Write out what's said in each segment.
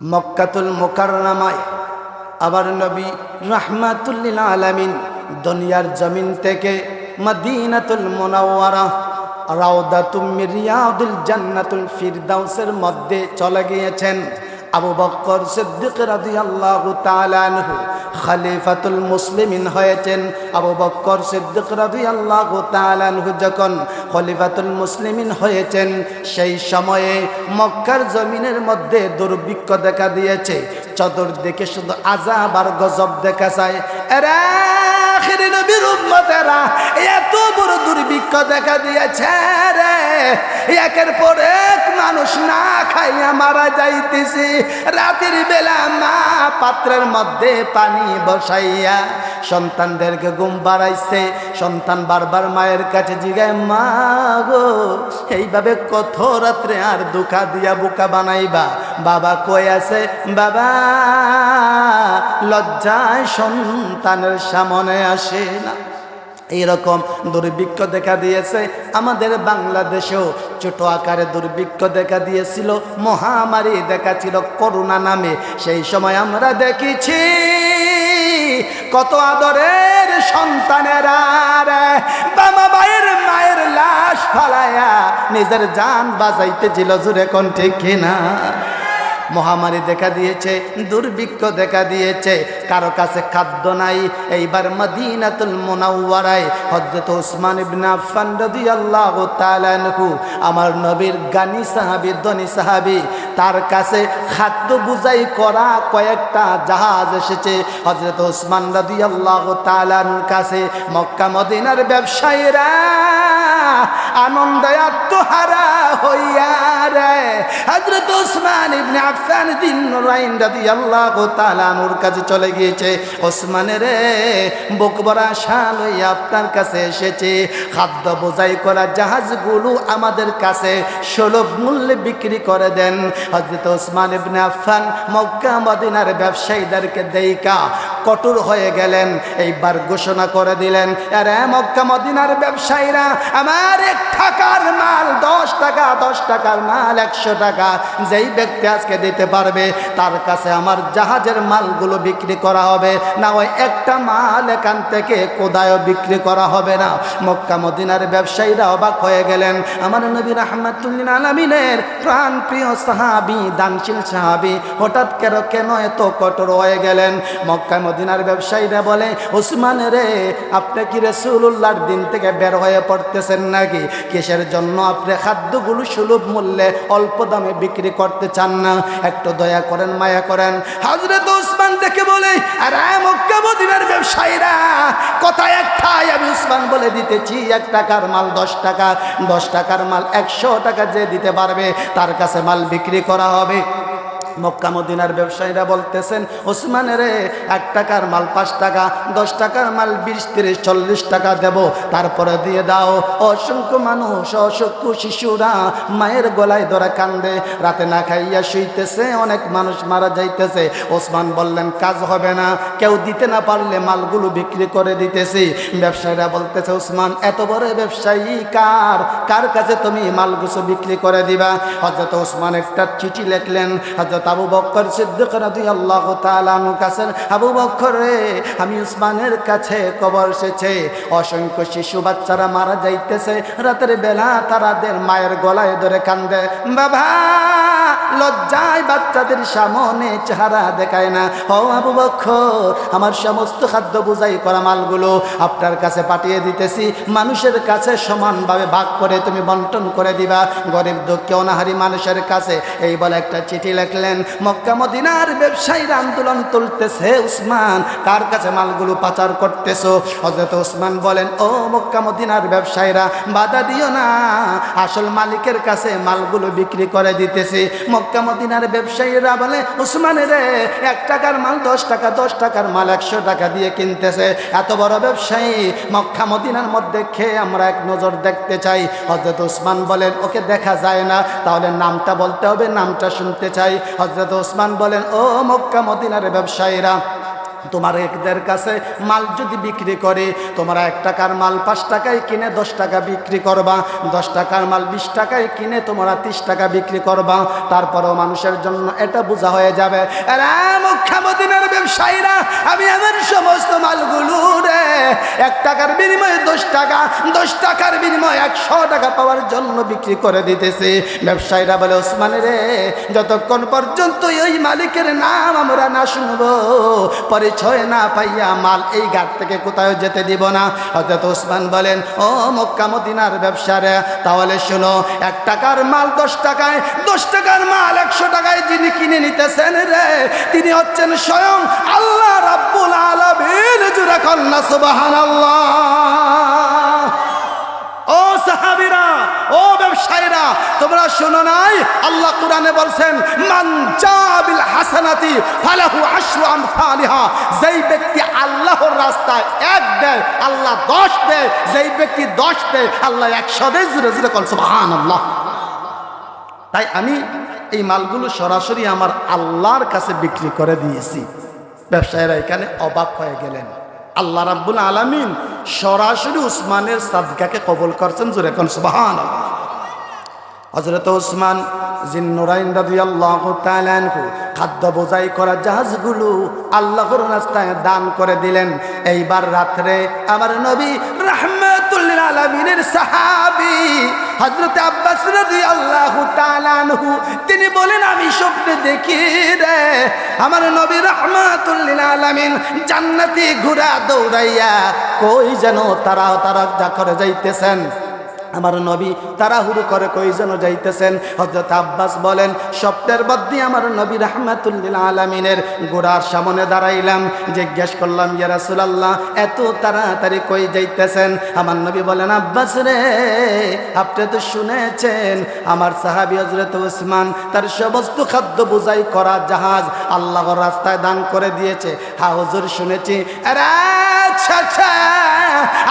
মক্কাতুল মোকারনামায় আবার নবী রাহমাতুল্লিল আলামিন দুনিয়ার জমিন থেকে মদিনাতুল মোনাওয়ারা রাউদাতুম মিরিয়াউদুল জান্নাতুল ফিরদাউসের মধ্যে চলে গিয়েছেন। আবু বক্কর সিদ্দিক রাদিয়াল্লাহু তাআলা আনহু খলিফাতুল মুসলিমিন হয়েছেন। আবু বক্কর সিদ্দিক রাদিয়াল্লাহু তাআলা আনহু যখন খলিফাতুল মুসলিমিন হয়েছেন, সেই সময়ে মক্কার জমিনের মধ্যে দুর্ভিক্ষ দেখা দিয়েছে। চতুর্দিকে শুধু আজাব আর গজব দেখা যায়। এরা নবীর উম্মতেরা এত বড় দুর্ভিক্ষ দেখা দিয়েছে রে। একের পর এক মানুষ না খাইয়া মারা যাইতেছি। রাতের বেলা মা পাত্রের মধ্যে পানি বসাইয়া সন্তানদেরকে ঘুম বাড়াইছে। সন্তান বারবার মায়ের কাছে জিগায়, মা গো, এইভাবে কত রাত্রে আর দুখা দিয়া বোকা বানাইবা? বাবা কই আছে, বাবা, লজ্জায় সন্তানের সামনে আসে না। এইরকম দুর্ভিক্ষ দেখা দিয়েছে। আমাদের বাংলাদেশেও ছোট আকারে দুর্ভিক্ষ দেখা দিয়েছিল, মহামারী দেখা ছিল করোনা নামে। সেই সময় আমরা দেখেছি কত আদরের সন্তানেরা বাবা মায়ের মায়ের লাশ ফালায়া নিজের জান বাজাইতেছিল জুড়ে কোন ঠিক কিনা? মহামারী দেখা দিয়েছে, দুর্ভিক্ষ দেখা দিয়েছে, কারও কাছে খাদ্য নাই। এইবার মদিনাতুল মুনাওয়ারায় হযরত ওসমান ইবনে আফফান রাদিয়াল্লাহু তাআলা আমার নবীর গানি সাহাবী, ধনী সাহাবী, তার কাছে খাদ্য বুঝাই করা কয়েকটা জাহাজ এসেছে। হযরত ওসমান তাআলা আনহুর কাছে মক্কা মদিনার ব্যবসায়ীরা আনন্দে আত্মহারা হইয়া রে। হযরত ওসমান ইবনে আফফান দিন রাইন রাদিয়াল্লাহু তাআলা নূর কাছে চলে গিয়েছে। ওসমানের রে, বুক ভরা শাল হইয়া আপনার কাছে এসেছে। খাদ্য বোঝাই করা জাহাজগুলো আমাদের কাছে সুলভ মূল্যে বিক্রি করে দেন। হযরত ওসমান ইবনে আফফান মক্কা মদিনার ব্যবসায়ীদেরকে দেইকা কঠোর হয়ে গেলেন। এইবার ঘোষণা করে দিলেন, আরে মক্কা মদিনার ব্যবসায়ীরা, আমার এক টাকার মাল, দশ টাকা, দশ টাকার মাল, একশো টাকা, যেই ব্যক্তি আজকে দিতে পারবে, তার কাছে আমার জাহাজের মালগুলো বিক্রি করা হবে। না, ওই একটা মাল এখান থেকে কোদায়ও বিক্রি করা হবে না। মক্কা মদিনার ব্যবসায়ীরা অবাক হয়ে গেলেন, আমার নবী রহমাতুল্লিন আলমিনের প্রাণ প্রিয় সাহাবি, দানশীল সাহাবি, হঠাৎ কেন কেন এত কঠোর হয়ে গেলেন? মক্কা মদিনার ব্যবসায়ীরা বলে, ওসমান রে, আপনি কি রসুল্লাহর দিন থেকে বের হয়ে পড়তেছেন নাকি? কিসের জন্য আপনি খাদ্যগুলো সুলভ মূল্যে অল্প দামে বিক্রি করতে চান না? একটু দয়া করেন, মায়া করেন। হাজরত ওসমান দেখে বলে, আরে মদিনার ব্যবসায়ীরা কথা একটাই আমি উসমান বলে দিতেছি, এক টাকার মাল দশ টাকা, দশ টাকার মাল একশো টাকা যে দিতে পারবে, তার কাছে মাল বিক্রি করা হবে। মক্কা মদিনার ব্যবসায়ীরা বলতেছেন, ওসমান রে, এক টাকার মাল পাঁচ টাকা, দশ টাকার মাল বিশ, তিরিশ, চল্লিশ টাকা দেব। তারপরে দিয়ে দাও। অসংখ্য মানুষ, অসংখ্য শিশুরা মায়ের গলায় ধরা কান্দে। রাতে না খাইয়া শুইতেছে, অনেক মানুষ মারা যাইতেছে। ওসমান বললেন, কাজ হবে না। কেউ দিতে না পারলে মালগুলো বিক্রি করে দিতেছি। ব্যবসায়ীরা বলতেছে, ওসমান, এত বড় ব্যবসায়ী কার? কার কাছে তুমি মালগুলো বিক্রি করে দিবা? হজরত ওসমান একটা চিঠি লিখলেন। হজরত আবু বক্কর সিদ্দিক রাদি আল্লাহ তালানু কাছেন, আবু বক্কর রে, আমি উসমানের কাছে কবর এসেছে। অসংখ্য শিশু বাচ্চারা মারা যাইতেছে। রাতের বেলা তারাদের মায়ের গলায় ধরে কান্দে, বাবা! লজ্জায় বাচ্চাদের সামনে চেহারা দেখায় না। ও আবু বক্কর, আমার সমস্ত খাদ্য বুঝাই করা মালগুলো আপনার কাছে পাঠিয়ে দিতেছি। মানুষের কাছে সমানভাবে ভাগ করে তুমি বন্টন করে দিবা। গরিব দুঃখী অনাহারি মানুষের কাছে এই বলে একটা চিঠি লিখলেন। মক্কা মদিনার ব্যবসায়ীরা আন্দোলন তুলতেছে উসমান কার কাছে মালগুলো পাচার করতেছো। হজরত উসমান বলেন, ও মক্কা মদিনার ব্যবসায়ীরা, বাধা দিও না। আসল মালিকের কাছে মালগুলো বিক্রি করে দিতেছি। মক্কা মদিনার ব্যবসায়ীরা বলে উসমান রে, এক টাকার মাল, দশ টাকা, দশ টাকার মাল একশো টাকা দিয়ে কিনতেছে। এত বড় ব্যবসায়ী মক্কা মদিনার মধ্যে খেয়ে আমরা এক নজর দেখতে চাই। হজরত ওসমান বলেন, ওকে দেখা যায় না। তাহলে নামটা বলতে হবে, নামটা শুনতে চাই। হজরত ওসমান বলেন, ও মক্কা মদিনার ব্যবসায়ীরা তোমার একদের কাছে মাল যদি বিক্রি করে, তোমরা এক টাকার মাল পাঁচ টাকায় কিনে দশ টাকা বিক্রি করবা, দশ টাকার মাল বিশ টাকায় কিনে তোমরা তিরিশ টাকা বিক্রি করবা। তারপরেও মানুষের জন্য এটা বোঝা হয়ে যাবে ব্যবসায়ীরা, আমি আমার সমস্ত মালগুলো রে, এক টাকার বিনিময়ে দশ টাকা, দশ টাকার বিনিময়ে একশো টাকা পাওয়ার জন্য বিক্রি করে দিতেছে। ব্যবসায়ীরা বলে, ওসমান রে, যতক্ষণ পর্যন্ত ওই মালিকের নাম আমরা না শুনব পরিচয় না পাইয়া মাল এই ঘাট থেকে কোথাও যেতে দিব না। হজরত ওসমান বলেন, ও মক্কা মদিনার ব্যবসারে, তাহলে শোনো, এক টাকার মাল দশ টাকায়, দশ টাকার মাল একশো টাকায় যিনি কিনে নিতেছেন রে, তিনি হচ্ছেন স্বয়ং আল্লাহ রাব্বুল আলামিন জুড়ে কন্যা সুবহানাল্লাহ। ও সাহাবিরা, ও ব্যবসায়ীরা তোমরা শোনো নাই? আল্লাহ কোরআনে বলছেন, মান জাবিল হাসানাতি ফালাহু আশরু আমসালিহা। যেই ব্যক্তি আল্লাহর রাস্তায় এক দেয়, আল্লাহ দশ দেয়, যেই ব্যক্তি দশ দেয়, আল্লাহ একশো দেয় জুড়ে জুড়ে কল সুবহানাল্লাহ। তাই আমি এই মালগুলো সরাসরি আমার আল্লাহর কাছে বিক্রি করে দিয়েছি। ব্যবসায়ীরা এখানে অবাক হয়ে গেলেন। আল্লাহ রাব্বুল আলামিন সরাসরি উসমানের সাদকাকে কবল করছেন, জোরে কোন সুবহান হজরত উসমান জিন্নুরাইন রাদিয়াল্লাহু তাআলা আনহু খাদ্য বোঝাই করা জাহাজগুলো আল্লাহর রাস্তায় দান করে দিলেন। এইবার রাত্রে আমার নবী রাহমাতুল্লিল আলামিনের সাহাবী হযরত আব্বাস রাদিয়াল্লাহু তাআলা আনহু, তিনি বলেন, আমি স্বপ্নে দেখি রে, আমার নবী রাহমাতুল্লিল আলামিন জান্নাতি ঘোড়া দৌড়াইয়া কই যেন তারা তারা যা করে যাইতেছেন? আমার নবী তাড়াহুড়ো করে কই যেন যাইতেছেন? হজরত আব্বাস বলেন, স্বপ্নের মধ্যে আমার নবী রহমাতুল্লিল আলমিনের গোড়ার সামনে দাঁড়াইলাম। জিজ্ঞেস করলাম, ইয়া রাসূলুল্লাহ, এত তাড়াতাড়ি কই যাইতেছেন? আমার নবী বলেন, আব্বাস রে, আপনি তো শুনেছেন, আমার সাহাবি হজরত উসমান তার সমস্ত খাদ্য বোঝাই করা জাহাজ আল্লাহর রাস্তায় দান করে দিয়েছে। হা হুজুর শুনেছি। আরে আচ্ছা আচ্ছা।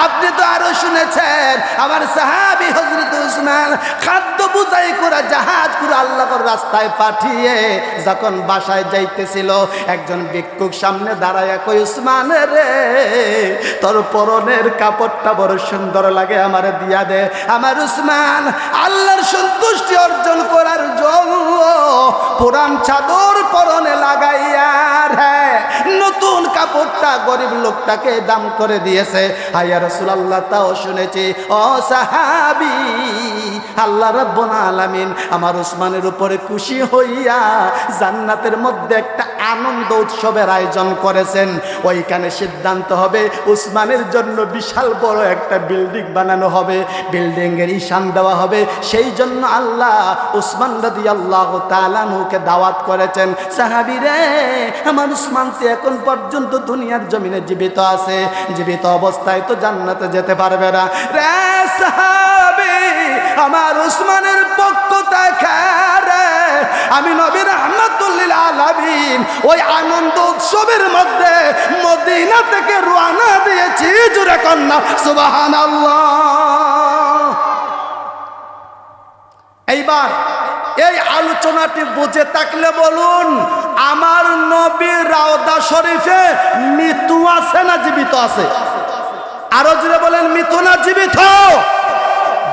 আপনি তো আরও শুনেছেন, আমার সাহাবি হজরত উসমান খাদ্য বুঝাই করা জাহাজ করে আল্লাহর রাস্তায় পাঠিয়ে যখন বাসায় যাইতেছিল, একজন ভিক্ষুক সামনে দাঁড়ায় কই উসমান রে, তোর পরনের কাপড়টা বড় সুন্দর লাগে, আমার দিয়া দে। আমার উসমান আল্লাহর সন্তুষ্টি অর্জন করার জন্য পুরান চাদর পরনে লাগাইয়া নতুন কাপড়টা গরিব লোকটাকে দাম করে দিয়েছে। হাইয়া রসুলাল্লাহ, তাও শুনেছি। ও সাহাবি, আল্লাহ রব্বুল আলামিন আমার উসমানের উপরে খুশি হইয়া জান্নাতের মধ্যে একটা আনন্দ উৎসবের আয়োজন করেছেন। ওইখানে সিদ্ধান্ত হবে, উসমানের জন্য বিশাল বড় একটা বিল্ডিং বানানো হবে। বিল্ডিং এর ঈশান দেওয়া হবে। সেই জন্য আল্লাহ উসমান রাদি আল্লাহ তালানুকে দাওয়াত করেছেন। সাহাবি রে, আমার উসমান এখন পর্যন্ত দুনিয়ার জমিনে জীবিত আছে। জীবিত অবস্থায় তো জান্নাতে যেতে পারবে না। রে সাহাবি, আমার উসমানের পক্ষ রে, আমি নবীর রহমতুল্লিল আলামিন ওই আনন্দ উৎসবের মধ্যে মদিনা থেকে রওনা দিয়েছি। জুড়ে কন্যা সুবাহান এইবার এই আলোচনাটি বুঝে থাকলে বলুন, আমার নবীর রাওদা শরীফে মৃত্যু আছে না জীবিত আছে? আরও বলেন মৃত্যু না জীবিত?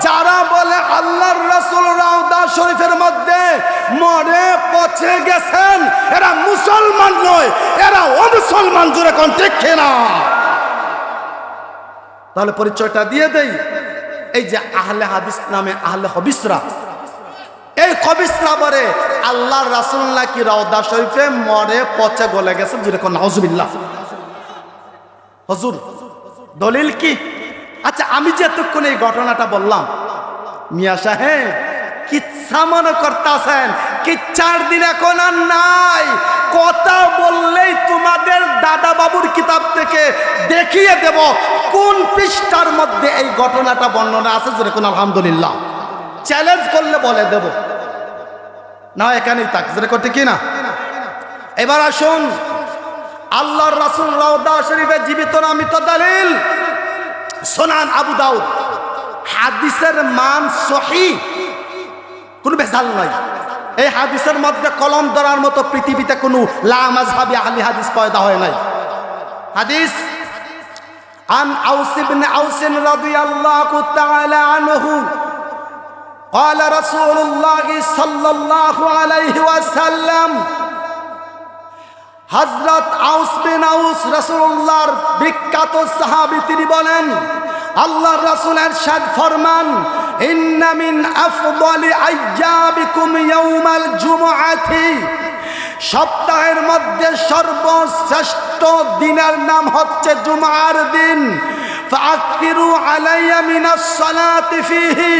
যারা বলে আল্লাহর রসুল রাউদা শরীফের মধ্যে মরে, পচে গেছেন, এরা মুসলমান নয়, এরা অমুসলমান জুড়ে কোন ঠিক না তাহলে পরিচয়টা দিয়ে দেই। এই যে আহলে হাদিস নামে আহলে হবিসরা এই কবিসরা বলে আল্লাহর রাসুল নাকি রাউদা শরীফে মরে পচে গলে গেছে কোন, নাউজুবিল্লাহ। হজুর, দলিল কি? আচ্ছা আমি যে এতক্ষণ এই ঘটনাটা বললাম, মিয়া সাহেব, কিচ্ছা মনে করতেছেন, কিচ্ছার দিন এখন আর নাই। কথা বললেই তোমাদের দাদা বাবুর কিতাব থেকে দেখিয়ে দেব কোন পৃষ্ঠার মধ্যে এই ঘটনাটা বর্ণনা আছে যেরকম আলহামদুলিল্লাহ। চ্যালেঞ্জ করলে বলে দেব না এখানেই থাক যেরকম ঠিক না এবার আসুন আল্লাহর রাসুল রাউদা শরীফে জীবিত নামিত দালিল সোনান আবু দাউদ হাদিসের মান সহি কোনো ভেজাল নাই এই হাদিসের মধ্যে কলম ধরার মতো পৃথিবীতে কোনো লামাজহাবি আহলি হাদিস পয়দা হয় নাই হাদিস عن أوس بن أوس رضي الله تعالى عنه قال رسول الله صلى الله عليه وسلم হজরত আউস বিন আউস রসুল্লাহর বিখ্যাত সাহাবি তিনি বলেন আল্লাহ রসুলের সাদ ফরমান ইন্না মিন আফদলি আইয়াবিকুম ইয়াউমাল জুমআতি সপ্তাহের মধ্যে সর্বশ্রেষ্ঠ দিনের নাম হচ্ছে জুমার দিন ফাকিরু আলাইয়া মিনাস সালাতি ফিহি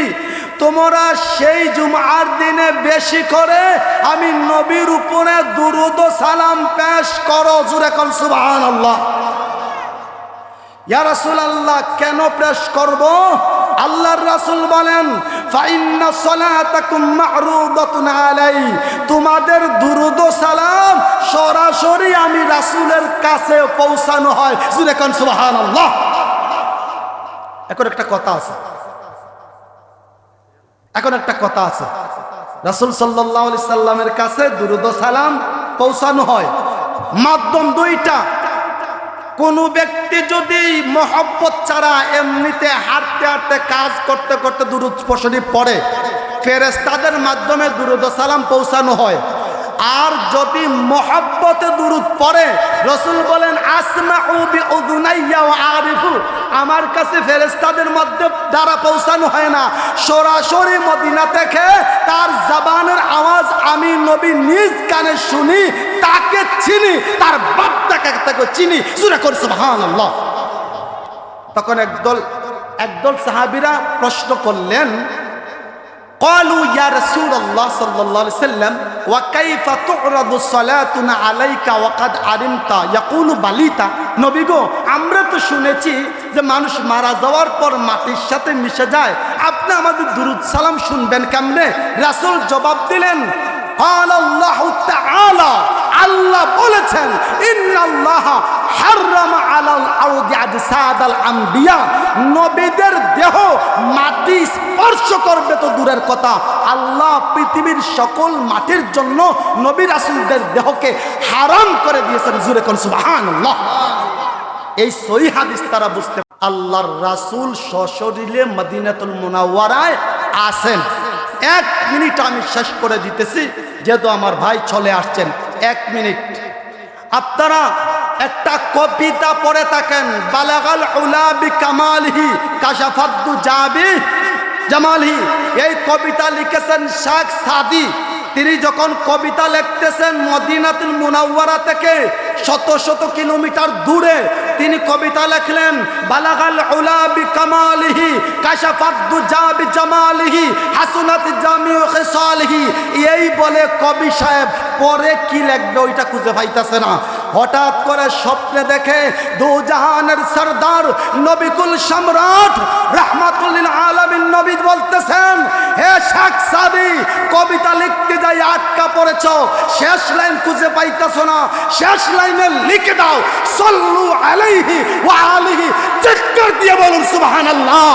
তোমরা সেই জুমার দিনে বেশি করে আমি নবীর উপরে দুরুদ সালাম পেশ করো। জুরে কল সুবহান আল্লাহ ইয়া রাসূল আল্লাহ কেন পেশ করব? আল্লাহর রাসূল বলেন তোমাদের দুরুদ সালাম সরাসরি আমি রাসূলের কাছে পৌঁছানো হয়। জুরে কল সুবহানাল্লাহ। এখন একটা কথা আছে। এখন একটা কথা আছে। রাসুল সাল্লাহ সাল্লামের কাছে দুরুদ সালাম পৌঁছানো হয়। মাধ্যম দুইটা। কোন ব্যক্তি যদি মহব্বত ছাড়া এমনিতে হাঁটতে হাঁটতে কাজ করতে করতে দুরুদ পড়ে ফেরেস তাদের মাধ্যমে দুরুদ সালাম পৌঁছানো হয়। আর যদি মহব্বতে দুরুদ পড়ে, রসুল বলেন আরিফু। আমার কাছে ফেরেস্তাদের মধ্যে দ্বারা পৌঁছানো হয় না। সরাসরি মদিনা থেকে তার জবানের আওয়াজ আমি নবী নিজ কানে শুনি, তাকে চিনি, তার বাপটাকে তাকে তাকে চিনি। সুরে করছে ভান তখন একদল একদল সাহাবিরা প্রশ্ন করলেন قالوا يا رسول الله صلى الله عليه وسلم وكيف تعرض صلاتنا عليك وقد علمت يقول بليتا নবী গো আমরা তো শুনেছি যে মানুষ মারা যাওয়ার পর মাটির সাথে মিশে যায় আপনি আমাদের দুরুদ সালাম শুনবেন কেমনে রাসূল জবাব দিলেন قال الله تعالى আল্লাহ বলেছেন, ইন্নাল্লাহ হাররামা আলাল আরদি আজসাদাল নবীদের দেহ মাটি স্পর্শ করবে তো দূরের কথা। আল্লাহ পৃথিবীর সকল মাটির জন্য নবী রাসূলদের দেহকে হারাম করে দিয়েছেন। জুরে কোন সুবহানাল্লাহ। এই সহি হাদিস তারা বুঝতে আল্লাহর রাসূল সশরীরে মদিনাতুল মুনাওয়ারায় আসেন। এক মিনিট আমি শেষ করে দিতেছি, যেহেতু আমার ভাই চলে আসছেন। এক মিনিট। আপনারা একটা কবিতা পড়ে থাকেন, বালাগাল কামালহি জাবি জামালহি। এই কবিতা লিখেছেন শাক সাদি। তিনি যখন কবিতা লিখতেছেন মদিনাতুল মুনাওয়ারা থেকে শত শত কিলোমিটার দূরে তিনি কবিতা লেখলেন, বালাগাল উলাবি কামালিহি কাশাফাদ্দু জাবি জামালিহি হাসুনাত জামিউ খিসালিহি। এই বলে কবি সাহেব, পরে কি লিখবে ওইটা খুঁজে পাইতাছে না। হঠাৎ করে স্বপ্নে দেখে দু জাহানের সরদার নবিকুল সম্রাট রাহমাতুল্লিল আলামিন নবী বলতেছেন, হে শাক সাদি কবিতা লিখতে যাই, আটকা পড়েছ, শেষ লাইন খুঁজে পাইতেছ না, শেষ লাইনে লিখে দাও, সল্লু আলাইহি ওয়া আলিহি, চিৎকার দিয়ে বলুন, সুবহানাল্লাহ।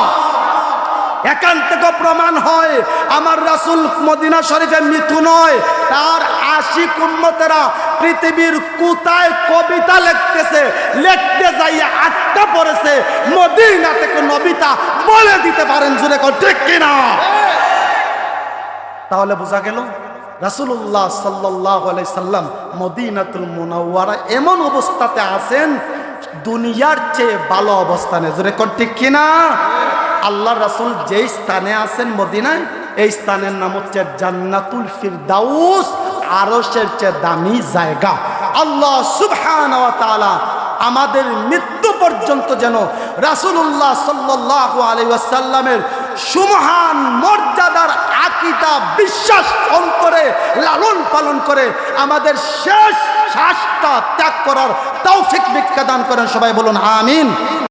এখান থেকে প্রমাণ হয়, আমার রাসুল মদিনা শরীফে মিথু নয় তার আশিক উম্মতেরা পৃথিবীর কোথায় কবিতা লিখতেছে, লিখতে যাইয়ে আটটা পড়েছে মদিনা থেকে নবিতা বলে দিতে পারেন জুড়ে কর ঠিক কিনা? তাহলে বোঝা গেল রাসুল্লাহ সাল্লাহ সাল্লাম মদিনাতুল মুনাওয়ারা এমন অবস্থাতে আছেন, দুনিয়ার চেয়ে ভালো অবস্থানে। জোরে কোন, ঠিক কিনা? আল্লাহ রাসুল যেই স্থানে আছেন মদিনায়, এই স্থানের নাম হচ্ছে জান্নাতুল ফিরদাউস। আরশের চেয়ে দামি জায়গা। আল্লাহ সুবহান আমাদের মৃত্যু পর্যন্ত যেন রাসুল্লাহ সাল্লাহ আলাইসাল্লামের সুমহান মর্যাদার আকিতা বিশ্বাস, অন্তরে লালন পালন করে আমাদের শেষ শ্বাসটা ত্যাগ করার তৌফিক বিজ্ঞা দান করেন সবাই বলুন, আমিন।